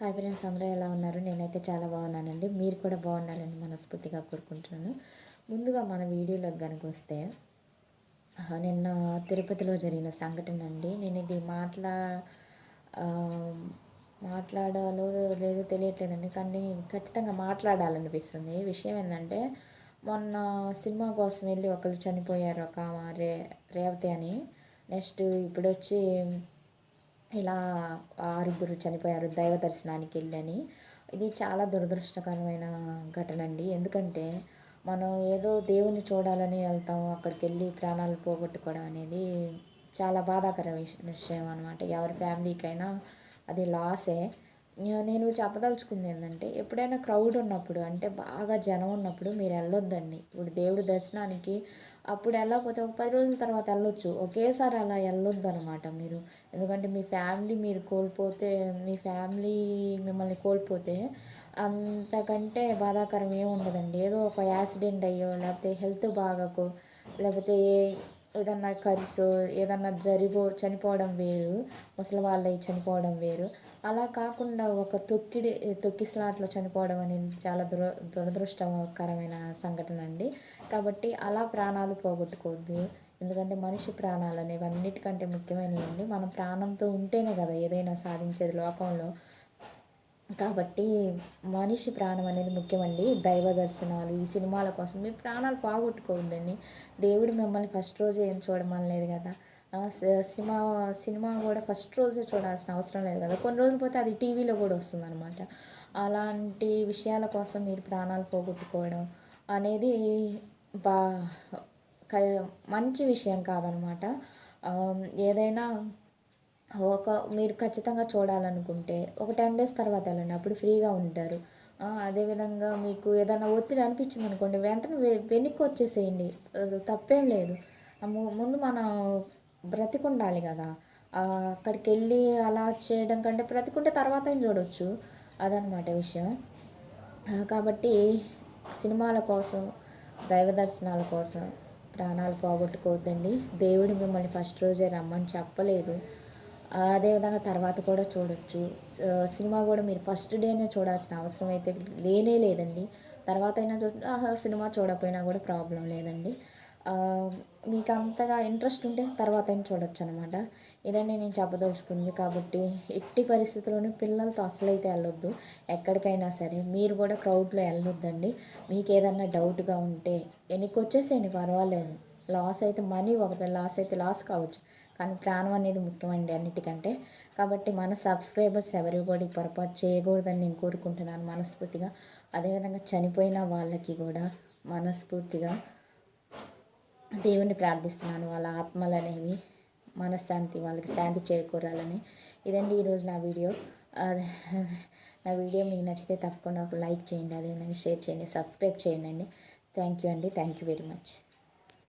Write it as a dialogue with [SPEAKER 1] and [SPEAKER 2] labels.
[SPEAKER 1] Hi friends అందరూ ఎలా ఉన్నారు? నేనైతే చాలా బాగున్నానండి. మీరు కూడా బాగుండాలని మనస్ఫూర్తిగా కోరుకుంటున్నాను. ముందుగా మన వీడియోలోకి కనుక వస్తే నిన్న తిరుపతిలో జరిగిన సంఘటన అండి. నేను ఇది మాట్లా మాట్లాడాలో లేదో తెలియట్లేదండి. కానీ ఖచ్చితంగా మాట్లాడాలనిపిస్తుంది. విషయం ఏంటంటే మొన్న సినిమా కోసం వెళ్ళి ఒకరు చనిపోయారు. ఒక రే రేవతి అని. నెక్స్ట్ ఇప్పుడు వచ్చి ఇలా ఆరుగురు చనిపోయారు దైవ దర్శనానికి వెళ్ళని. ఇది చాలా దురదృష్టకరమైన ఘటన అండి ఎందుకంటే మనం ఏదో దేవుని చూడాలని వెళ్తాం అక్కడికి వెళ్ళి ప్రాణాలు పోగొట్టుకోవడం అనేది చాలా బాధాకర విషయం అనమాట ఎవరి ఫ్యామిలీకైనా అది లాసే. నేను చెప్పదలుచుకుంది ఏంటంటే ఎప్పుడైనా క్రౌడ్ ఉన్నప్పుడు అంటే బాగా జనం ఉన్నప్పుడు మీరు వెళ్ళొద్దండి. ఇప్పుడు దేవుడి దర్శనానికి అప్పుడు వెళ్ళకపోతే ఒక పది రోజుల తర్వాత వెళ్ళొచ్చు. ఒకేసారి అలా వెళ్ళొద్దు అనమాట మీరు. ఎందుకంటే మీ ఫ్యామిలీ మీరు కోల్పోతే మీ ఫ్యామిలీ మిమ్మల్ని కోల్పోతే అంతకంటే బాధాకరం ఏమి ఉండదండి. ఏదో ఒక యాక్సిడెంట్ అయ్యో లేకపోతే హెల్త్ బాగాకో లేకపోతే ఏదన్నా కరిసో ఏదన్నా జరిపో చనిపోవడం వేరు. ముసలి వాళ్ళవి చనిపోవడం వేరు. అలా కాకుండా ఒక తొక్కిడి తొక్కిసలాట్లో చనిపోవడం అనేది చాలా దుర దురదృష్టకరమైన సంఘటన అండి. కాబట్టి అలా ప్రాణాలు పోగొట్టుకోవద్దు. ఎందుకంటే మనిషి ప్రాణాలు అనేవి అన్నిటికంటే ముఖ్యమైనవి అండి. మనం ప్రాణంతో ఉంటేనే కదా ఏదైనా సాధించేది లోకంలో. కాబట్టి మనిషి ప్రాణం అనేది ముఖ్యమండి. దైవ దర్శనాలు ఈ సినిమాల కోసం మీ ప్రాణాలు పోగొట్టుకోవద్దండి. దేవుడు మిమ్మల్ని ఫస్ట్ రోజే ఏం చూడమని లేదు కదా. సినిమా సినిమా కూడా ఫస్ట్ రోజే చూడాల్సిన అవసరం లేదు కదా. కొన్ని రోజులు పోతే అది టీవీలో కూడా వస్తుంది అనమాట అలాంటి విషయాల కోసం మీరు ప్రాణాలు పోగొట్టుకోవడం అనేది బా మంచి విషయం కాదనమాట ఏదైనా ఒక మీరు ఖచ్చితంగా చూడాలనుకుంటే ఒక టెన్ డేస్ తర్వాత వెళ్ళండి. అప్పుడు ఫ్రీగా ఉంటారు. అదేవిధంగా మీకు ఏదైనా ఒత్తిడి అనిపించింది అనుకోండి వెంటనే వెనక్కి వచ్చేసేయండి. తప్పేం లేదు. ముందు మనం బ్రతికుండాలి కదా. అక్కడికి వెళ్ళి అలా చేయడం కంటే బ్రతికుంటే తర్వాత చూడవచ్చు అదనమాట విషయం. కాబట్టి సినిమాల కోసం దైవ దర్శనాల కోసం ప్రాణాలు పోగొట్టుకోవద్దండి. దేవుడు మిమ్మల్ని ఫస్ట్ రోజే రమ్మని చెప్పలేదు. అదేవిధంగా తర్వాత కూడా చూడొచ్చు. సినిమా కూడా మీరు ఫస్ట్ డేనే చూడాల్సిన అవసరం అయితే లేనే లేదండి. తర్వాత అయినా చూ సినిమా చూడకపోయినా కూడా ప్రాబ్లం లేదండి. మీకు అంతగా ఇంట్రెస్ట్ ఉంటే తర్వాత అయినా చూడొచ్చు అనమాట ఇదండి నేను చెప్పదలుచుకుంది కాబట్టి ఎట్టి పరిస్థితుల్లోనూ పిల్లలతో అసలు అయితే వెళ్ళొద్దు. ఎక్కడికైనా సరే మీరు కూడా క్రౌడ్లో వెళ్ళొద్దండి. మీకు ఏదన్నా డౌట్గా ఉంటే వెనక్కి వచ్చేసేయండి పర్వాలేదు. లాస్ అయితే మనీ ఒక లాస్ అయితే లాస్ కావచ్చు. కానీ ప్రాణం అనేది ముఖ్యమండి అన్నిటికంటే. కాబట్టి మన సబ్స్క్రైబర్స్ ఎవరు కూడా ఈ పొరపాటు చేయకూడదని నేను కోరుకుంటున్నాను మనస్ఫూర్తిగా. అదేవిధంగా చనిపోయిన వాళ్ళకి కూడా మనస్ఫూర్తిగా దేవుణ్ణి ప్రార్థిస్తున్నాను. వాళ్ళ ఆత్మలు అనేవి మనశ్శాంతి వాళ్ళకి శాంతి చేకూరాలని. ఇదండి ఈరోజు నా వీడియో. నా వీడియో మీకు నచ్చితే తప్పకుండా ఒక లైక్ చేయండి. అదేవిధంగా షేర్ చేయండి సబ్స్క్రైబ్ చేయండి. థ్యాంక్ యూ అండి. Thank you very much.